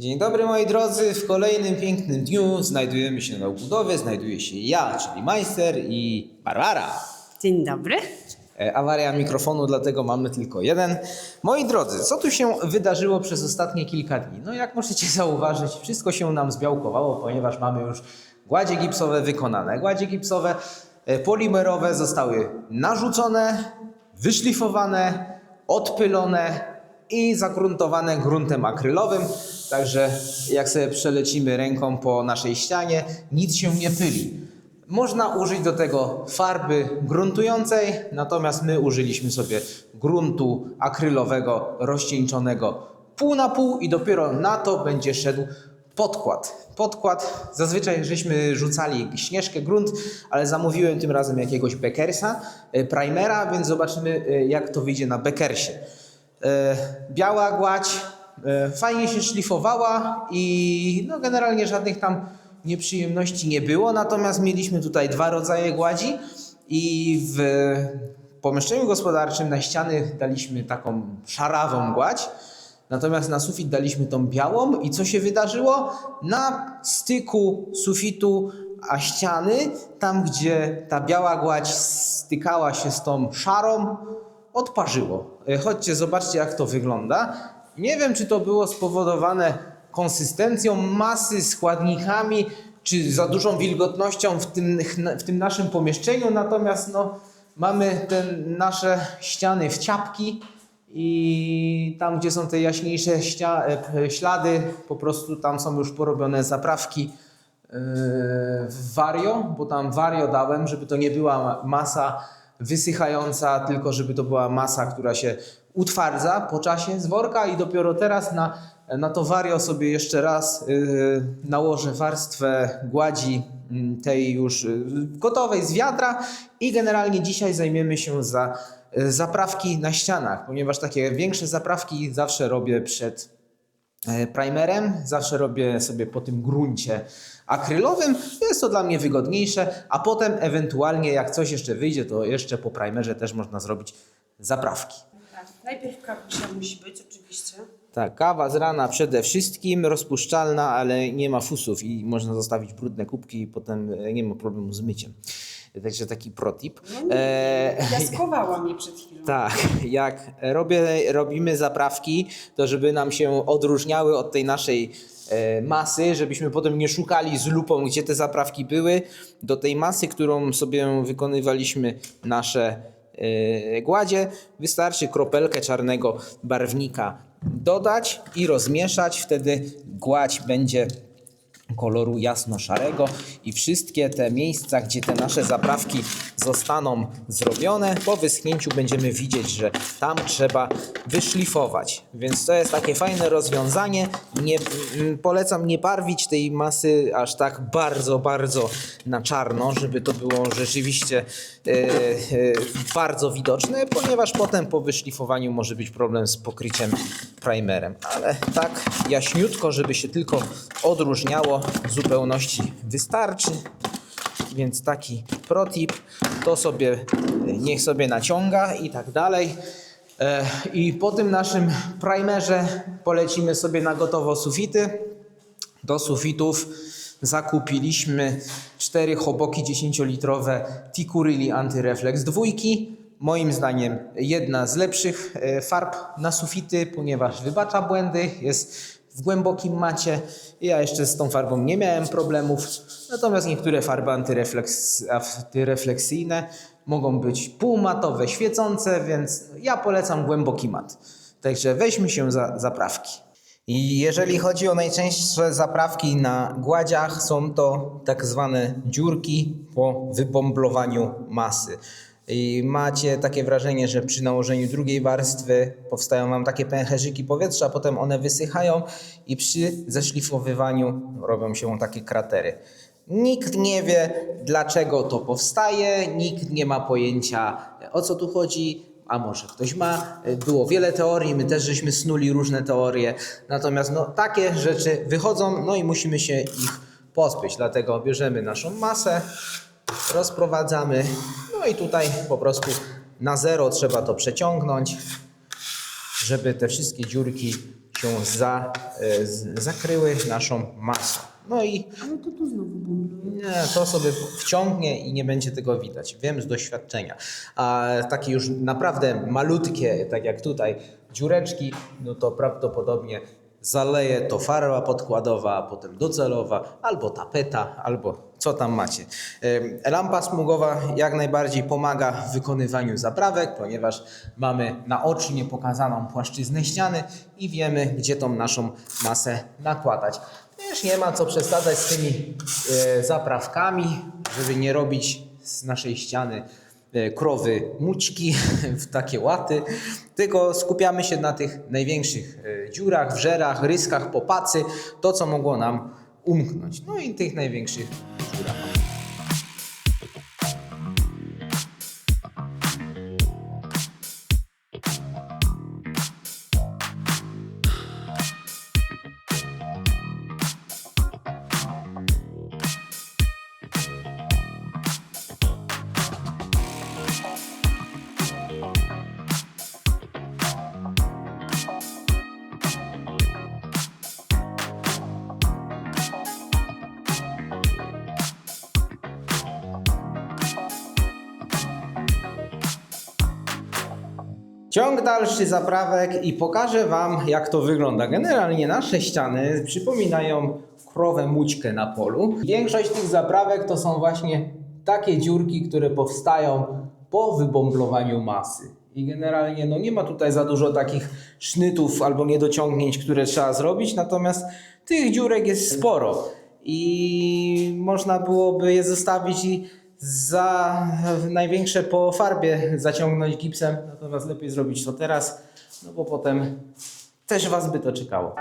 Dzień dobry moi drodzy, w kolejnym pięknym dniu znajdujemy się na budowie, znajduje się ja, czyli Majster i Barbara. Dzień dobry. E, Awaria mikrofonu, dlatego mamy tylko jeden. Moi drodzy, co tu się wydarzyło przez ostatnie kilka dni? No jak możecie zauważyć, wszystko się nam zbiałkowało, ponieważ mamy już gładzie gipsowe wykonane. Gładzie gipsowe e, polimerowe zostały narzucone, wyszlifowane, odpylone i zagruntowane gruntem akrylowym. Także jak sobie przelecimy ręką po naszej ścianie, nic się nie pyli. Można użyć do tego farby gruntującej, natomiast my użyliśmy sobie gruntu akrylowego rozcieńczonego pół na pół i dopiero na to będzie szedł podkład. Podkład, zazwyczaj żeśmy rzucali śnieżkę, grunt, ale zamówiłem tym razem jakiegoś Beckersa, e, primera, więc zobaczymy e, jak to wyjdzie na Beckersie. E, Biała gładź, fajnie się szlifowała i no generalnie żadnych tam nieprzyjemności nie było, natomiast mieliśmy tutaj dwa rodzaje gładzi i w pomieszczeniu gospodarczym na ściany daliśmy taką szarawą gładź, natomiast na sufit daliśmy tą białą i co się wydarzyło? Na styku sufitu a ściany, tam gdzie ta biała gładź stykała się z tą szarą, odparzyło. E, Chodźcie, zobaczcie jak to wygląda. Nie wiem, czy to było spowodowane konsystencją masy, składnikami, czy za dużą wilgotnością w tym, w tym naszym pomieszczeniu, natomiast no, mamy te nasze ściany w ciapki i tam, gdzie są te jaśniejsze e, ślady, po prostu tam są już porobione zaprawki w wario, bo tam wario dałem, żeby to nie była ma- masa wysychająca, tylko żeby to była masa, która się utwardza po czasie z worka i dopiero teraz na, na to wario sobie jeszcze raz yy, nałożę warstwę gładzi mm, tej już yy, gotowej z wiadra i generalnie dzisiaj zajmiemy się za yy, zaprawki na ścianach, ponieważ takie większe zaprawki zawsze robię przed e, primerem. Zawsze robię sobie po tym gruncie akrylowym. Jest to dla mnie wygodniejsze, a potem ewentualnie jak coś jeszcze wyjdzie, to jeszcze po primerze też można zrobić zaprawki. Najpierw kapusia musi być oczywiście. Tak, kawa z rana przede wszystkim, rozpuszczalna, ale nie ma fusów i można zostawić brudne kubki i potem e, nie ma problemu z myciem. Także taki protip. No nie, E, piaskowała mnie przed chwilą. Tak, jak robię, robimy zaprawki, to żeby nam się odróżniały od tej naszej e, masy, żebyśmy potem nie szukali z lupą, gdzie te zaprawki były, do tej masy, którą sobie wykonywaliśmy nasze gładzie, wystarczy kropelkę czarnego barwnika dodać i rozmieszać, wtedy gładź będzie koloru jasno-szarego i wszystkie te miejsca, gdzie te nasze zaprawki zostaną zrobione, po wyschnięciu będziemy widzieć, że tam trzeba wyszlifować. Więc to jest takie fajne rozwiązanie. Nie, mm, polecam nie barwić tej masy aż tak bardzo, bardzo na czarno, żeby to było rzeczywiście e, e, bardzo widoczne, ponieważ potem po wyszlifowaniu może być problem z pokryciem primerem. Ale tak jaśniutko, żeby się tylko odróżniało, zupełności wystarczy. Więc taki protip, to sobie e, niech sobie naciąga i tak dalej. E, I po tym naszym primerze polecimy sobie na gotowo sufity. Do sufitów zakupiliśmy cztery choboki 10-litrowe Tikuryli Antyreflex dwójki. Moim zdaniem jedna z lepszych e, farb na sufity, ponieważ wybacza błędy, jest w głębokim macie. Ja jeszcze z tą farbą nie miałem problemów, natomiast niektóre farby antyrefleks, antyrefleksyjne mogą być półmatowe, świecące, więc ja polecam głęboki mat. Także weźmy się za zaprawki. I jeżeli chodzi o najczęstsze zaprawki na gładziach, są to tak zwane dziurki po wybomblowaniu masy. I macie takie wrażenie, że przy nałożeniu drugiej warstwy powstają wam takie pęcherzyki powietrza, potem one wysychają i przy zeszlifowywaniu robią się takie kratery. Nikt nie wie, dlaczego to powstaje, nikt nie ma pojęcia, o co tu chodzi, a może ktoś ma. Było wiele teorii, my też żeśmy snuli różne teorie, natomiast no, takie rzeczy wychodzą, no i musimy się ich pozbyć. Dlatego bierzemy naszą masę, rozprowadzamy, no i tutaj po prostu na zero trzeba to przeciągnąć żeby te wszystkie dziurki się za, e, z, zakryły naszą masą. No i Ale to tu znowu bumbluje. nie, to sobie wciągnie i nie będzie tego widać. Wiem z doświadczenia. A takie już naprawdę malutkie, tak jak tutaj, dziureczki, no to prawdopodobnie zaleje to farba podkładowa, a potem docelowa, albo tapeta, albo co tam macie. Lampa smugowa jak najbardziej pomaga w wykonywaniu zaprawek, ponieważ mamy naocznie pokazaną płaszczyznę ściany i wiemy, gdzie tą naszą masę nakładać. Też nie ma co przesadzać z tymi e, zaprawkami, żeby nie robić z naszej ściany krowy mućki w takie łaty, tylko skupiamy się na tych największych e, dziurach, wżerach, ryskach, popacy, to co mogło nam umknąć. No i tych największych dziurach. Ciąg dalszy zaprawek i pokażę Wam, jak to wygląda. Generalnie nasze ściany przypominają krowę mućkę na polu. Większość tych zaprawek to są właśnie takie dziurki, które powstają po wybomblowaniu masy. I generalnie no nie ma tutaj za dużo takich sznytów albo niedociągnięć, które trzeba zrobić, natomiast tych dziurek jest sporo i można byłoby je zostawić i za największe po farbie zaciągnąć gipsem, natomiast lepiej zrobić to teraz, no bo potem też Was by to czekało.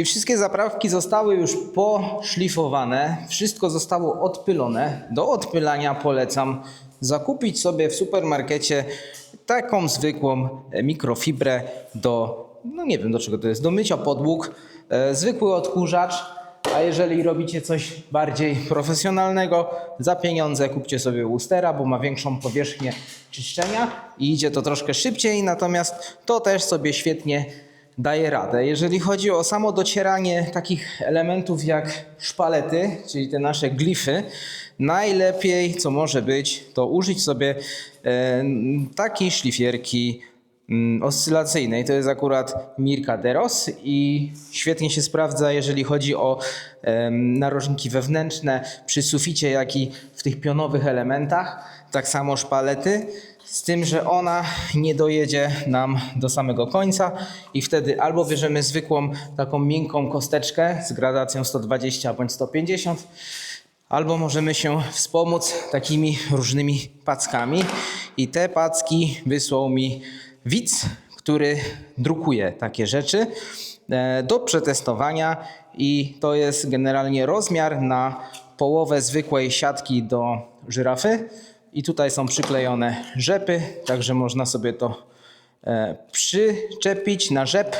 I wszystkie zaprawki zostały już poszlifowane, wszystko zostało odpylone. Do odpylania polecam zakupić sobie w supermarkecie taką zwykłą e, mikrofibrę do, no nie wiem do czego to jest, do mycia podłóg, e, zwykły odkurzacz, a jeżeli robicie coś bardziej profesjonalnego, za pieniądze kupcie sobie Woostera, bo ma większą powierzchnię czyszczenia i idzie to troszkę szybciej, natomiast to też sobie świetnie daje radę. Jeżeli chodzi o samo docieranie takich elementów jak szpalety, czyli te nasze glify, najlepiej co może być, to użyć sobie e, takiej szlifierki mm, oscylacyjnej. To jest akurat Mirka Deros i świetnie się sprawdza, jeżeli chodzi o narożniki wewnętrzne przy suficie, jak i w tych pionowych elementach. Tak samo szpalety. Z tym, że ona nie dojedzie nam do samego końca i wtedy albo bierzemy zwykłą taką miękką kosteczkę z gradacją 120 bądź 150, albo możemy się wspomóc takimi różnymi packami. I te packi wysłał mi widz, który drukuje takie rzeczy e, do przetestowania i to jest generalnie rozmiar na połowę zwykłej siatki do żyrafy. I tutaj są przyklejone rzepy, także można sobie to e, przyczepić na rzep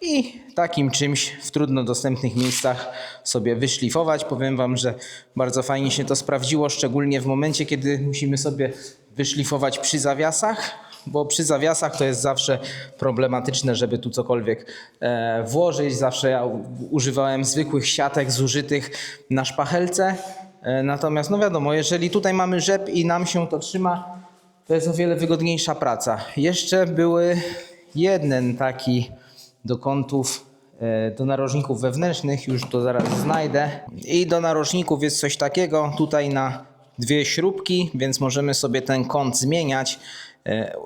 i takim czymś w trudno dostępnych miejscach sobie wyszlifować. Powiem Wam, że bardzo fajnie się to sprawdziło, szczególnie w momencie, kiedy musimy sobie wyszlifować przy zawiasach, bo przy zawiasach to jest zawsze problematyczne, żeby tu cokolwiek e, włożyć. Zawsze ja używałem zwykłych siatek zużytych na szpachelce. E, Natomiast, no wiadomo, jeżeli tutaj mamy rzep i nam się to trzyma, to jest o wiele wygodniejsza praca. Jeszcze były jeden taki do kątów, e, do narożników wewnętrznych, już to zaraz znajdę. I do narożników jest coś takiego, tutaj na dwie śrubki, więc możemy sobie ten kąt zmieniać,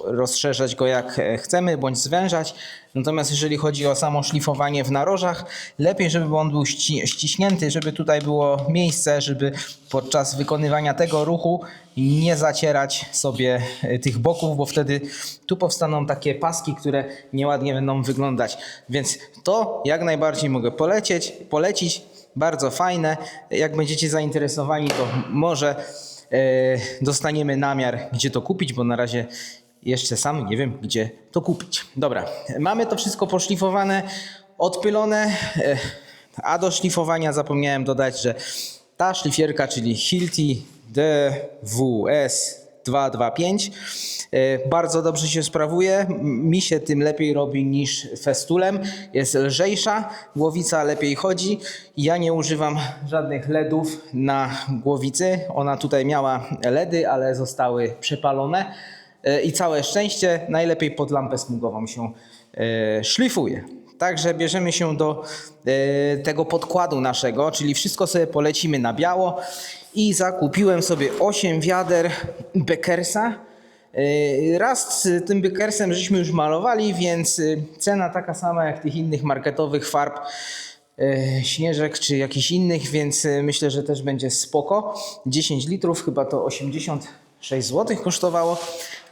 rozszerzać go jak e, chcemy, bądź zwężać. Natomiast jeżeli chodzi o samo szlifowanie w narożach, lepiej, żeby on był ści- ściśnięty, żeby tutaj było miejsce, żeby podczas wykonywania tego ruchu nie zacierać sobie e, tych boków, bo wtedy tu powstaną takie paski, które nieładnie będą wyglądać. Więc to jak najbardziej mogę polecieć, polecić. Bardzo fajne. Jak będziecie zainteresowani, to może e, dostaniemy namiar, gdzie to kupić, bo na razie jeszcze sam nie wiem, gdzie to kupić. Dobra, mamy to wszystko poszlifowane, odpylone, e, a do szlifowania zapomniałem dodać, że ta szlifierka, czyli Hilti DWS 225 e, bardzo dobrze się sprawuje. Mi się tym lepiej robi niż festulem. Jest lżejsza, głowica lepiej chodzi. Ja nie używam żadnych LEDów na głowicy. Ona tutaj miała LEDy, ale zostały przepalone. E, I całe szczęście, najlepiej pod lampę smugową się e, szlifuje. Także bierzemy się do e, tego podkładu naszego, czyli wszystko sobie polecimy na biało i zakupiłem sobie 8 wiader Beckersa. E, Raz z tym Beckersem żeśmy już malowali, więc e, cena taka sama jak tych innych marketowych farb śnieżek czy jakichś innych, więc myślę, że też będzie spoko. 10 litrów, chyba to 86 zł kosztowało.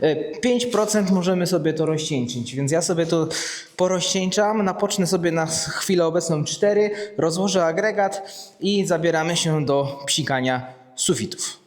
E, 5% możemy sobie to rozcieńczyć, więc ja sobie to porozcieńczam, napocznę sobie na chwilę obecną 4, rozłożę agregat i zabieramy się do psikania sufitów.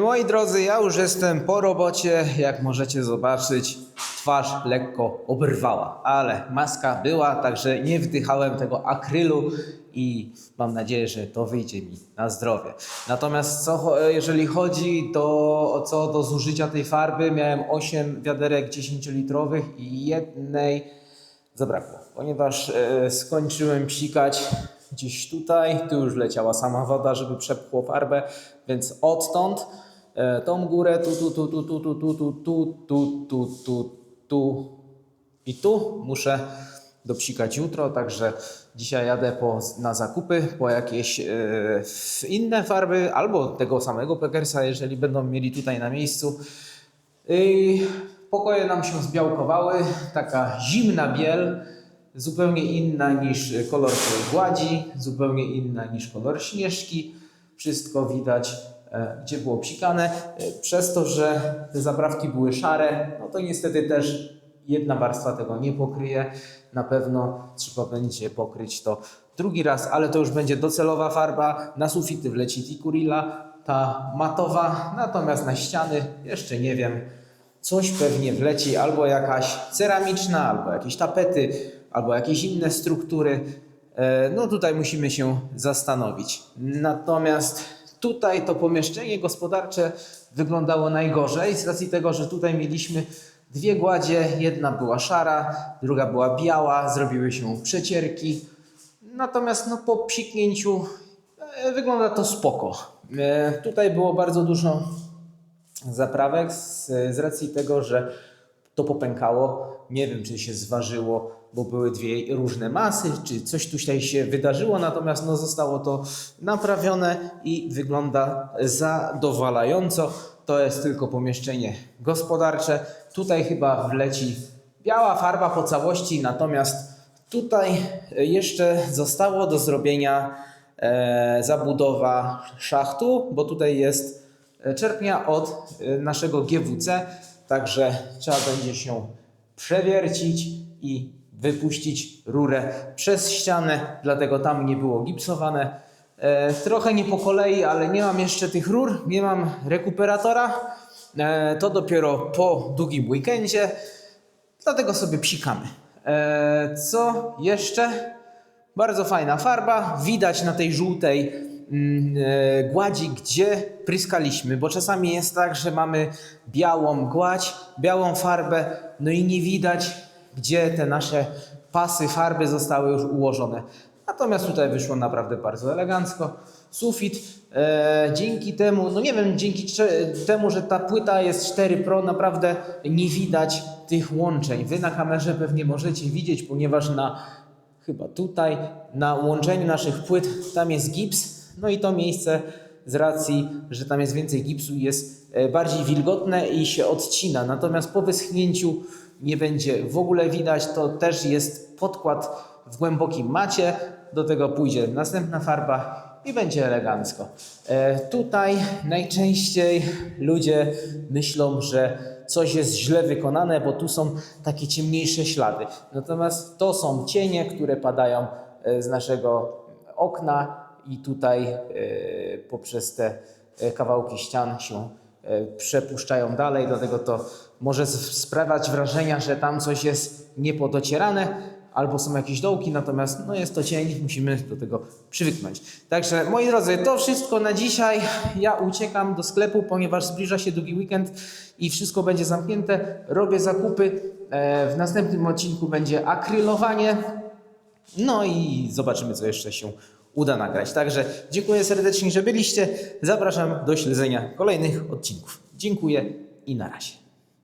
Moi drodzy, ja już jestem po robocie. Jak możecie zobaczyć, twarz lekko oberwała, ale maska była, także nie wdychałem tego akrylu i mam nadzieję, że to wyjdzie mi na zdrowie. Natomiast co, jeżeli chodzi to, co do zużycia tej farby, miałem 8 wiaderek 10-litrowych i jednej zabrakło, ponieważ e, skończyłem psikać gdzieś tutaj, tu już leciała sama woda, żeby przepchło farbę, więc odtąd tą górę tu, tu, tu, tu, tu, tu, tu, tu, tu, tu, tu, tu, tu i tu muszę dopsikać jutro, także dzisiaj jadę po, na zakupy, po jakieś e, inne farby, albo tego samego Peckersa, jeżeli będą mieli tutaj na miejscu. I pokoje nam się zbiałkowały, taka zimna biel, zupełnie inna niż kolor gładzi, zupełnie inna niż kolor śnieżki. Wszystko widać, e, gdzie było psikane. E, Przez to, że te zaprawki były szare, no to niestety też jedna warstwa tego nie pokryje. Na pewno trzeba będzie pokryć to drugi raz, ale to już będzie docelowa farba. Na sufity wleci Tikurilla, ta matowa, natomiast na ściany jeszcze nie wiem. Coś pewnie wleci, albo jakaś ceramiczna, albo jakieś tapety, albo jakieś inne struktury. E, No tutaj musimy się zastanowić. Natomiast tutaj to pomieszczenie gospodarcze wyglądało najgorzej z racji tego, że tutaj mieliśmy dwie gładzie. Jedna była szara, druga była biała, zrobiły się przecierki. Natomiast no, po psiknięciu e, wygląda to spoko. E, Tutaj było bardzo dużo zaprawek z, z racji tego, że to popękało. Nie wiem, czy się zważyło, bo były dwie różne masy, czy coś tutaj się wydarzyło, natomiast no, zostało to naprawione i wygląda zadowalająco. To jest tylko pomieszczenie gospodarcze. Tutaj chyba wleci biała farba po całości, natomiast tutaj jeszcze zostało do zrobienia e, zabudowa szachtu, bo tutaj jest e, czerpnia od e, naszego GWC, także trzeba będzie się przewiercić i wypuścić rurę przez ścianę, dlatego tam nie było gipsowane. E, trochę nie po kolei, ale nie mam jeszcze tych rur, nie mam rekuperatora. E, to dopiero po długim weekendzie, dlatego sobie psikamy. E, co jeszcze? Bardzo fajna farba. Widać na tej żółtej mm, e, gładzi, gdzie pryskaliśmy, bo czasami jest tak, że mamy białą gładź, białą farbę, no i nie widać, gdzie te nasze pasy farby zostały już ułożone. Natomiast tutaj wyszło naprawdę bardzo elegancko. Sufit, e, dzięki temu, no nie wiem, dzięki temu, że ta płyta jest 4 Pro, naprawdę nie widać tych łączeń. Wy na kamerze pewnie możecie widzieć, ponieważ na chyba tutaj, na łączeniu naszych płyt, tam jest gips, no i to miejsce z racji, że tam jest więcej gipsu, jest e, bardziej wilgotne i się odcina. Natomiast po wyschnięciu nie będzie w ogóle widać. To też jest podkład w głębokim macie. Do tego pójdzie następna farba i będzie elegancko. E, tutaj najczęściej ludzie myślą, że coś jest źle wykonane, bo tu są takie ciemniejsze ślady. Natomiast to są cienie, które padają e, z naszego okna i tutaj e, poprzez te kawałki ścian się przepuszczają dalej, dlatego to może sprawiać wrażenia, że tam coś jest niepodocierane, albo są jakieś dołki, natomiast no jest to cień, musimy do tego przywyknąć. Także moi drodzy, to wszystko na dzisiaj. Ja uciekam do sklepu, ponieważ zbliża się długi weekend i wszystko będzie zamknięte. Robię zakupy. E, W następnym odcinku będzie akrylowanie. No i zobaczymy, co jeszcze się uda nagrać. Także dziękuję serdecznie, że byliście. Zapraszam do śledzenia kolejnych odcinków. Dziękuję i na razie.